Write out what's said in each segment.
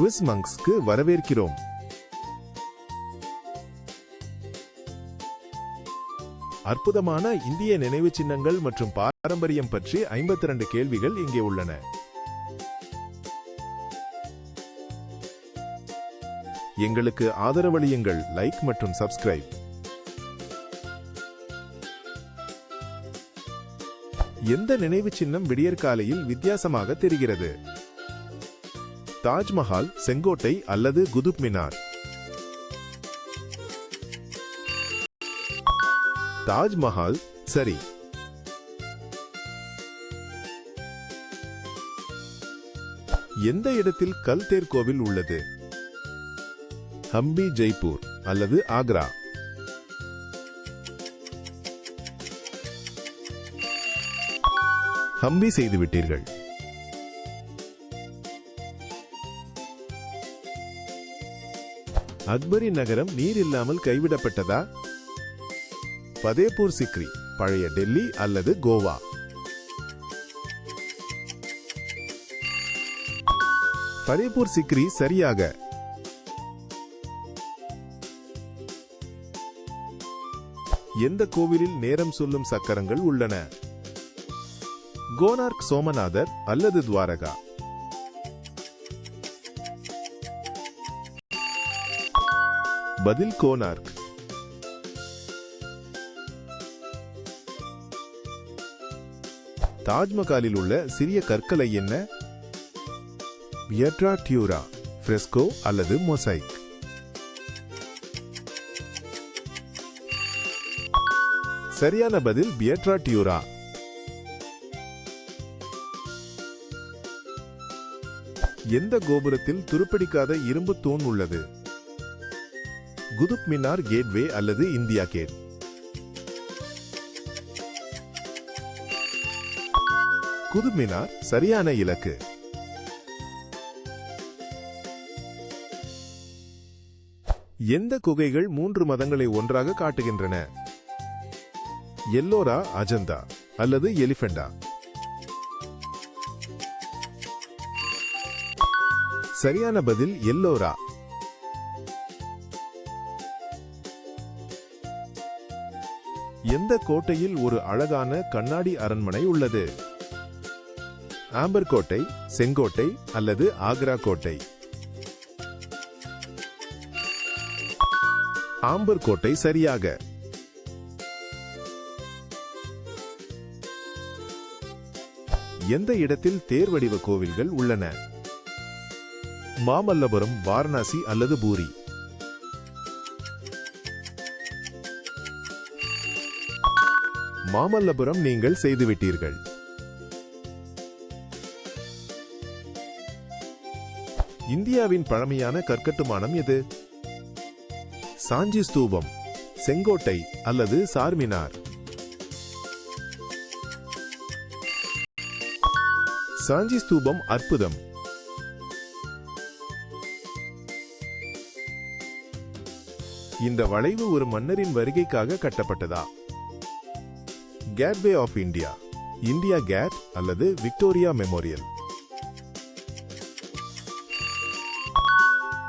Quiz மங்க்ஸ்க்கு வரவேற்கிறோம். அற்புதமான இந்திய நினைவு சின்னங்கள் மற்றும் பாரம்பரியம் பற்றி 52 கேள்விகள் இங்கே உள்ளன. எங்களுக்கு ஆதரவளியுங்கள் லைக் மற்றும் சப்ஸ்கிரைப். எந்த நினைவு சின்னம் விடியற்காலையில் வித்தியாசமாக தெரிகிறது? தாஜ்மஹால் செங்கோட்டை அல்லது குதுப் மினார். தாஜ்மஹால் சரி. எந்த இடத்தில் கல்தேர் கோவில் உள்ளது? ஹம்பி ஜெய்ப்பூர் அல்லது ஆக்ரா? ஹம்பி செய்து அக்பரி நகரம் நீர் இல்லாமல் கைவிடப்பட்டதா? பதேபூர் சிக்ரி பழைய டெல்லி அல்லது கோவா? பதேபூர் சிக்ரி சரியாக. எந்த கோவிலில் நேரம் சொல்லும் சக்கரங்கள் உள்ளன? கோனார்க் சோமநாதர் அல்லது துவாரகா? பதில் கோனார்க். தாஜ்மஹாலில் உள்ள சிறிய கற்களை என்ன? பியட்ரா டியூரா ஃப்ரெஸ்கோ அல்லது மொசைக் சரியான பதில் பியட்ரா டியூரா எந்த கோபுரத்தில் துருப்பிடிக்காத இரும்பு தூண் உள்ளது? குதுப் மினார் கேட்வே அல்லது இந்தியா கேட். குதுப் மினார் சரியான இலக்கு. எந்த குகைகள் மூன்று மதங்களை ஒன்றாக காட்டுகின்றன? எல்லோரா அஜந்தா அல்லது எலிஃபெண்டா? சரியான பதில் எல்லோரா. எந்த கோட்டையில் ஒரு அழகான கண்ணாடி அரண்மனை உள்ளது? ஆம்பர் கோட்டை செங்கோட்டை அல்லது ஆக்ரா கோட்டை? ஆம்பர் கோட்டை சரியாக. எந்த இடத்தில் தேர் வடிவ கோவில்கள் உள்ளன? மாமல்லபுரம் வாரணாசி அல்லது பூரி? மாமல்லபுரம் நீங்கள் செய்துவிட்டீர்கள். இந்தியாவின் பழமையான கற்கட்டுமானம் எது? சாஞ்சி ஸ்தூபம் செங்கோட்டை அல்லது சார்மினார்? சாஞ்சி ஸ்தூபம் அற்புதம். இந்த வளைவு ஒரு மன்னரின் வருகைக்காக கட்டப்பட்டதா? Gateway of India India gate அல்லது Victoria memorial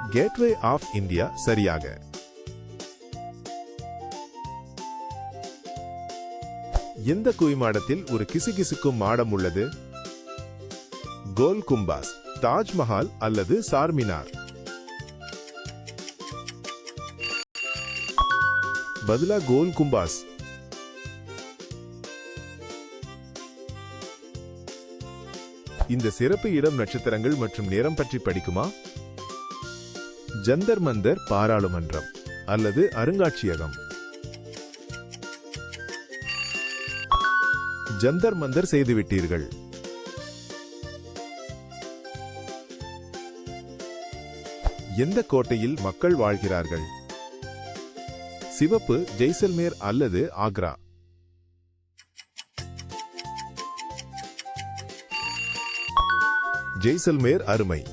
gateway of India சரியாக. எந்த குவிமாடத்தில் ஒரு கிசுகிசுக்கும் மாடம் உள்ளது? கோல் கும்பாஸ் தாஜ்மஹால் அல்லது சார்மினார்? பதிலா கோல் கும்பாஸ் இந்த சிறப்பு இடம் நட்சத்திரங்கள் மற்றும் நேரம் பற்றி படிக்குமா? ஜந்தர் மந்தர் பாராளுமன்றம் அல்லது அருங்காட்சியகம்? ஜந்தர் மந்தர் செய்துவிட்டீர்கள். எந்த கோட்டையில் மக்கள் வாழ்கிறார்கள்? சிவப்பு ஜெய்சல்மேர் அல்லது ஆக்ரா? ஜெய்சல்மேர் அருமை.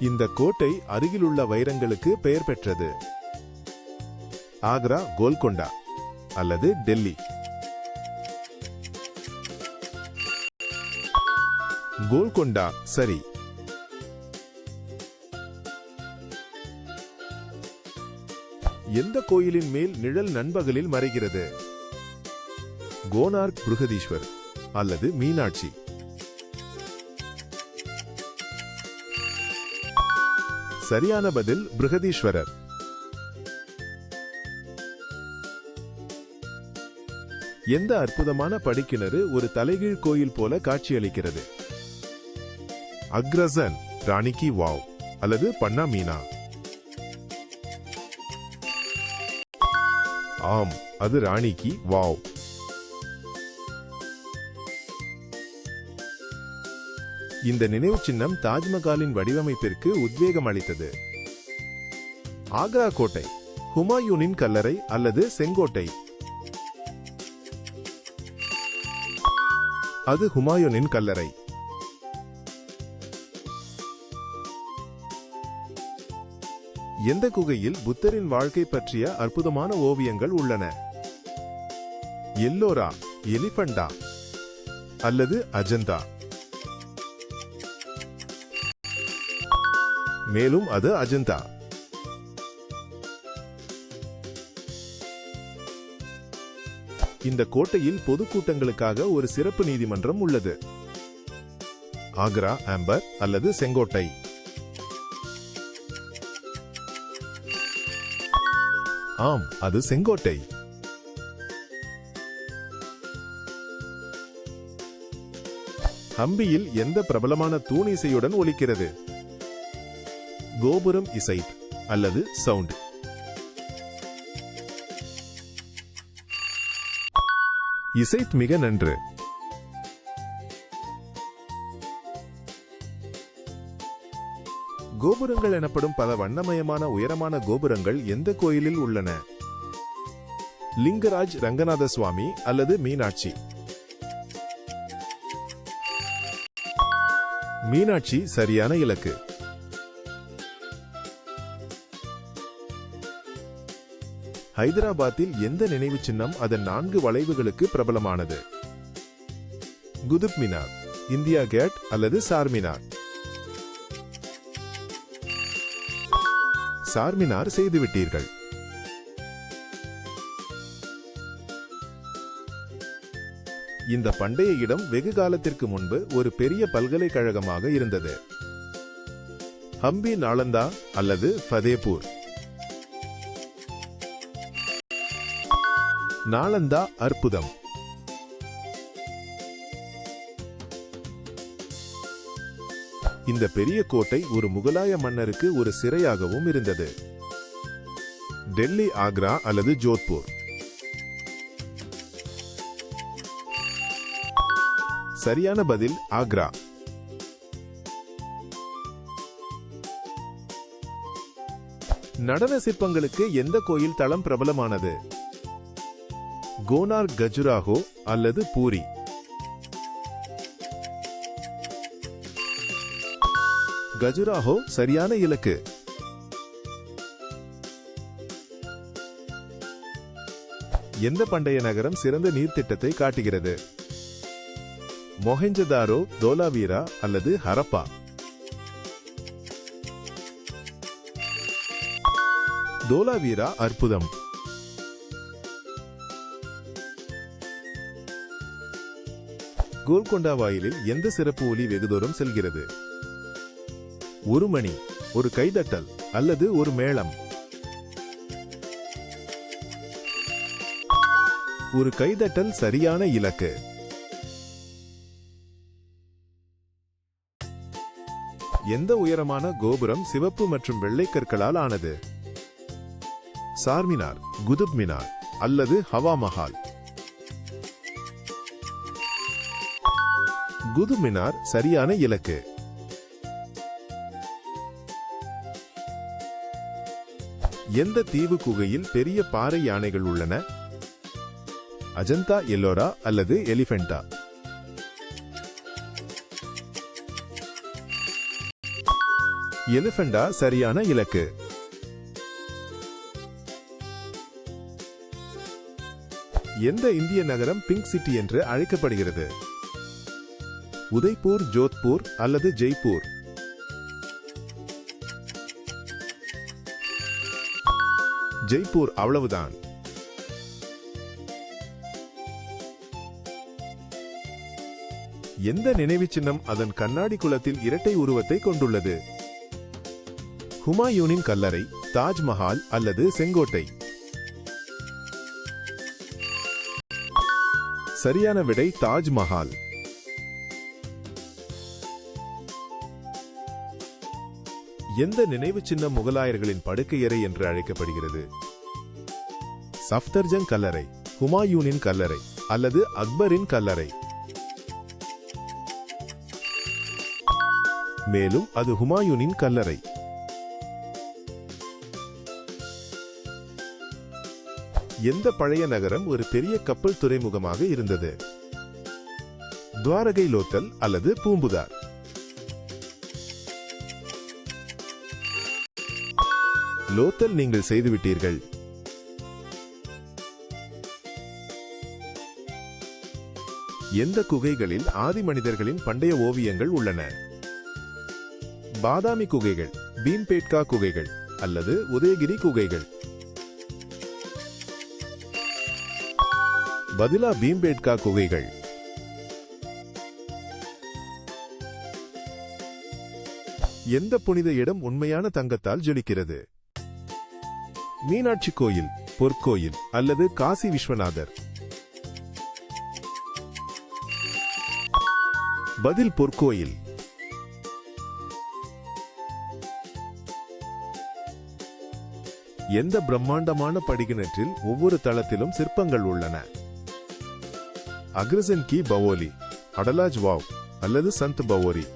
இந்த கோட்டை அருகிலுள்ள வைரங்களுக்கு பெயர் பெற்றது. ஆக்ரா கோல்கொண்டா அல்லது டெல்லி. கோல்கொண்டா சரி. எந்த கோயிலின் மேல் நிழல் நண்பகலில் மறைகிறது? கோனார்க் புருகதீஸ்வர் அல்லது மீனாட்சி. சரியான பதில் பிருகதீஸ்வரர். எந்த அற்புதமான படிக்கிணறு ஒரு தலைகீழ் கோயில் போல காட்சியளிக்கிறது? அக்ரசன் ராணிக்கி வாவ் அல்லது பன்னா மீனா? ஆம் அது ராணிக்கு வாவ். இந்த நினைவு சின்னம் தாஜ்மஹாலின் வடிவமைப்பிற்கு உத்வேகம் அளித்தது. ஆக்ரா கோட்டை ஹுமாயூனின் கல்லறை அல்லது செங்கோட்டை. அது ஹுமாயூனின் கல்லறை. எந்த குகையில் புத்தரின் வாழ்க்கை பற்றிய அற்புதமான ஓவியங்கள் உள்ளன? எல்லோரா எலிபண்டா அல்லது அஜந்தா? மேலும் அது அஜந்தா. இந்த கோட்டையில் பொதுக்கூட்டங்களுக்காக ஒரு சிறப்பு நீதிமன்றம் உள்ளது. ஆக்ரா ஆம்பர் அல்லது செங்கோட்டை. ஆம் அது செங்கோட்டை. ஹம்பியில் எந்த பிரபலமான தூணிசையுடன் ஒலிக்கிறது? கோபுரம் இசை அல்லது சவுண்ட். இசைத் மிக நன்று. கோபுரங்கள் எனப்படும் பல வண்ணமயமான உயரமான கோபுரங்கள் எந்த கோயிலில் உள்ளன? லிங்கராஜ் ரங்கநாத சுவாமி அல்லது மீனாட்சி? மீனாட்சி சரியான இலக்கு. ஹைதராபாத்தில் எந்த நினைவு சின்னம் அதன் நான்கு வளைவுகளுக்கு பிரபலமானது? குதுப் மினார் இந்தியா கேட் அல்லது சார்மினார்? சார்மினார் செய்துவிட்டீர்கள். இந்த பண்டைய இடம் வெகு காலத்திற்கு முன்பு ஒரு பெரிய பல்கலைக்கழகமாக இருந்தது. ஹம்பி நாளந்தா அல்லது ஃபதேபூர். நாளந்தா அற்புதம். இந்த பெரிய கோட்டை ஒரு முகலாய மன்னருக்கு ஒரு சிறையாகவும் இருந்தது. டெல்லி ஆக்ரா அல்லது ஜோத்பூர். சரியான பதில் ஆக்ரா. நடன சிற்பங்களுக்கு எந்த கோயில் தளம் பிரபலமானது? கோனார் கஜுராஹோ அல்லது பூரி. கஜுராஹோ சரியான இலக்கு. எந்த பண்டைய நகரம் சிறந்த நீர்த்திட்டத்தை காட்டுகிறது? மொஹெஞ்சதாரோ தோலாவீரா அல்லது ஹரப்பா? தோலாவீரா அற்புதம். கோல்கொண்டா வாயிலில் எந்த சிறப்பு ஒலி வெகுதூரம் செல்கிறது? ஒரு மணி ஒரு கைதட்டல் அல்லது ஒரு மேளம்? ஒரு கைதட்டல் சரியான இலக்கு. எந்த உயரமான கோபுரம் சிவப்பு மற்றும் வெள்ளை கற்களால் ஆனது? சார்மினார் குதுப் மினார் அல்லது ஹவா மஹால்? குதுமினார் சரியான இலக்கு. எந்த தீவு குகையில் பெரிய பாறை யானைகள் உள்ளன? அஜந்தா எல்லோரா அல்லது எலிஃபென்டா எலிஃபெண்டா சரியான இலக்கு. எந்த இந்திய நகரம் பிங்க் சிட்டி என்று அழைக்கப்படுகிறது? உதய்பூர் ஜோத்பூர் அல்லது ஜெய்ப்பூர். ஜெய்ப்பூர் அவ்வளவுதான். எந்த நினைவு சின்னம் அதன் கண்ணாடி குளத்தில் இரட்டை உருவத்தை கொண்டுள்ளது? ஹுமாயூனின் கல்லறை தாஜ்மஹால் அல்லது செங்கோட்டை? சரியான விடை தாஜ்மஹால். எந்த நினைவு சின்னம் முகலாயர்களின் படுக்கையறை என்று அழைக்கப்படுகிறது? சஃப்தர்ஜங் கல்லறை ஹுமாயூனின் கல்லறை அல்லது அக்பரின் கல்லறை. மேலும் அது ஹுமாயூனின் கல்லறை. எந்த பழைய நகரம் ஒரு பெரிய கப்பல் துறைமுகமாக இருந்தது? துவாரகை லோத்தல் அல்லது பூம்புதார் லோத்தல் நீங்கள் செய்துவிட்டீர்கள். எந்த குகைகளில் ஆதி மனிதர்களின் பண்டைய ஓவியங்கள் உள்ளன? பாதாமி குகைகள் பீம்பேட்கா குகைகள் அல்லது உதயகிரி குகைகள்? பதிலா பீம்பேட்கா குகைகள். எந்த புனித இடம் உண்மையான தங்கத்தால் ஜொலிக்கிறது? மீனாட்சி கோயில் பொற்கோயில் அல்லது காசி விஸ்வநாதர். பதில் பொற்கோயில். எந்த பிரம்மாண்டமான படிகிணற்றில் ஒவ்வொரு தளத்திலும் சிற்பங்கள் உள்ளன? அக்ரசன் கி பவோலி அடலாஜ் வாவ் அல்லது சந்த் பவோரி.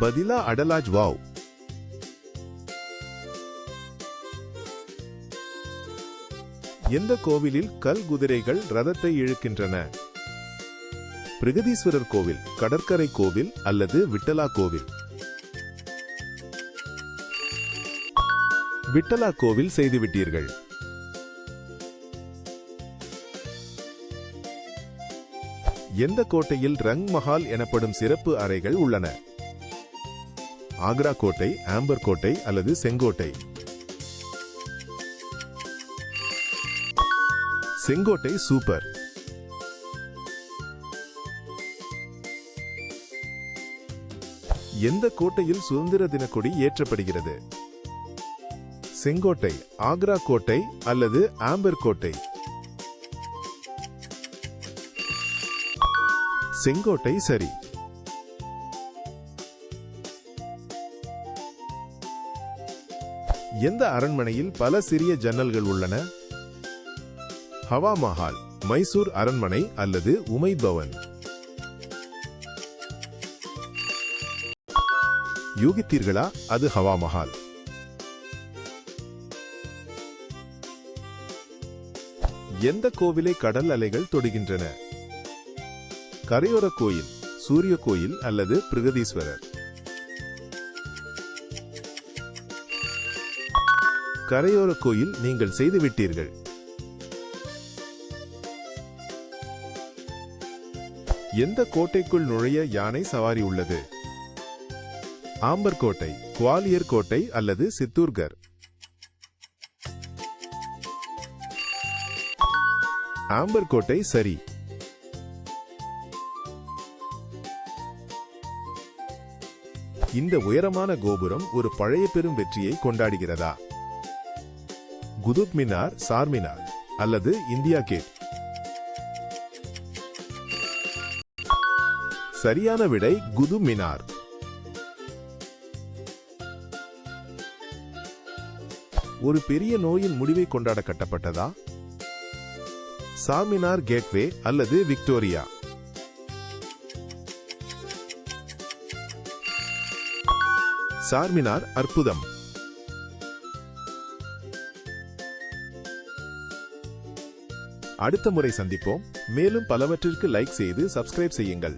பதிலா அடலாஜ் வாவ். எந்த கோவிலில் கல் குதிரைகள் ரதத்தை இழுக்கின்றன? பிரகதீஸ்வரர் கோவில் கடற்கரை கோவில் அல்லது விட்டலா கோவில்? விட்டலா கோவில் செய்துவிட்டீர்கள் எந்த கோட்டையில் ரங் மஹால் எனப்படும் சிறப்பு அறைகள் உள்ளன? ஆக்ரா கோட்டை ஆம்பர் கோட்டை அல்லது செங்கோட்டை? செங்கோட்டை சூப்பர். எந்த கோட்டையில் சுதந்திர தின கொடி ஏற்றப்படுகிறது? செங்கோட்டை ஆக்ரா கோட்டை அல்லது ஆம்பர் கோட்டை? செங்கோட்டை சரி. எந்த அரண்மனையில் பல சிறிய ஜன்னல்கள் உள்ளன? ஹவா மஹால் மைசூர் அரண்மனை அல்லது உமை பவன். யூகித்தீர்களா? அது ஹவா மஹால். எந்த கோவிலை கடல் அலைகள் தொடுகின்றன? கரையோர கோயில் சூரிய கோயில் அல்லது பிரகதீஸ்வரர். கரையோர கோயில் நீங்கள் செய்துவிட்டீர்கள். எந்த கோட்டைக்குள் நுழைய யானை சவாரி உள்ளது? ஆம்பர் கோட்டை குவாலியர் கோட்டை அல்லது சித்தூர்கர்? ஆம்பர் கோட்டை சரி. இந்த உயரமான கோபுரம் ஒரு பழைய பெரும் வெற்றியை கொண்டாடுகிறதா? குதுப் மினார் சார்மினார் அல்லது இந்தியா கேட்? சரியான விடை குது மினார் ஒரு பெரிய நோயின் முடிவை கொண்டாட கட்டப்பட்டதா? சார்மினார் கேட்வே அல்லது விக்டோரியா? சார்மினார் அற்புதம். அடுத்த முறை சந்திப்போம். மேலும் பலவற்றிற்கு லைக் செய்து சப்ஸ்கிரைப் செய்யுங்கள்.